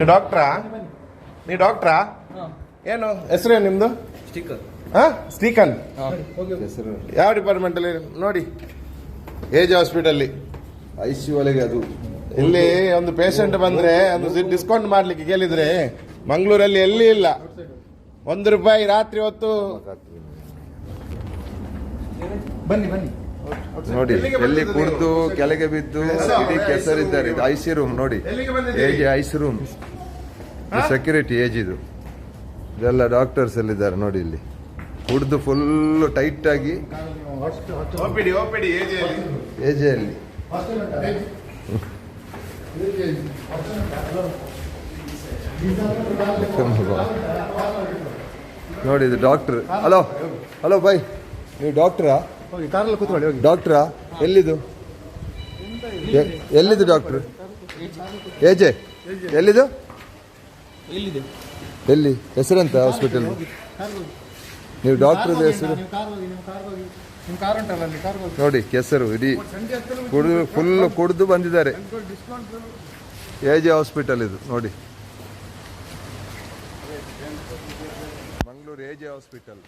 ನೀವು ಡಾಕ್ಟ್ರಾ? ನೀ ಡಾಕ್ಟ್ರಾ? ಏನು? ಹೆಸರೇನು ನಿಮ್ಮದು ಸ್ಟಿಕ್ಕರ್ ಹಾ? ಸ್ಟೀಕನ್? ಹೆಸರು. ಯಾವ ಡಿಪಾರ್ಟ್ಮೆಂಟ್ ಅಲ್ಲಿ? ನೋಡಿ. ಏಜ್ ಹಾಸ್ಪಿಟಲ್ ಐ ಸಿ ಒಳಗೆ ಅದು. ಇಲ್ಲಿ ಒಂದು ಪೇಷಂಟ್ ಬಂದ್ರೆ ಒಂದು ಡಿಸ್ಕೌಂಟ್ ಮಾಡ್ಲಿಕ್ಕೆ ಕೇಳಿದ್ರೆ ಮಂಗಳೂರಲ್ಲಿ ಎಲ್ಲಿ ಇಲ್ಲ. ಒಂದು ರೂಪಾಯಿ ರಾತ್ರಿ ಹೊತ್ತು. ಬನ್ನಿ ಬನ್ನಿ. ನೋಡಿ ಎಲ್ಲಿ ಕುಡಿದು ಕೆಳಗೆ ಬಿದ್ದು ಇಡೀ ಕೆಸರಿದ್ದಾರೆ. ಇದು ಐ ಸಿ ರೂಮ್ ನೋಡಿ. ಐಸಿ ಏಜ್ ಐ ರೂಮ್ ಸೆಕ್ಯೂರಿಟಿ ಏಜ್ ಇದು. ಇದೆಲ್ಲ ಡಾಕ್ಟರ್ಸ್ ಎಲ್ಲಿದ್ದಾರೆ ನೋಡಿ ಇಲ್ಲಿ. ಕುಡಿದು ಫುಲ್ ಟೈಟ್ ಆಗಿ. ಏಜಿಯಲ್ಲಿ ನೋಡಿ ಇದು ಡಾಕ್ಟರ್ ಹಲೋ ಹಲೋ ಬೈ ನೀವು ಡಾಕ್ಟ್ರಾ ಕಾರಲ್ಲಿ ಕೂತ್ಕೊಳ್ಳಿ ಹೋಗಿ. ಡಾಕ್ಟ್ರಾ ಎಲ್ಲಿದು? A- ಎಲ್ಲಿದು doctor ಏಜೆ ಎಲ್ಲಿದು? ಎಲ್ಲಿ? ಹೆಸರೆಂತ ಹಾಸ್ಪಿಟಲ್ ನೀವು ಡಾಕ್ಟರ್ ಹೆಸರು? ನೀವು ಕಾರ್ ಹೋಗಿ ನಿಮ್ಮ ಕಾರ್ ಹೋಗಿ. ನಿಮ್ಮ ಕಾರ್ ಉಂಟಲ್ಲ ಅಲ್ಲಿ ಕಾರ್ ಹೋಗಿ. ನೋಡಿ ಕೆಸರು ಇಡೀ ಕುಡಿದು ಫುಲ್ ಕುಡಿದು ಬಂದಿದ್ದಾರೆ. ಎಜೆ ಹಾಸ್ಪಿಟಲ್ ಇದು ನೋಡಿ. Mangaluru AJ hospital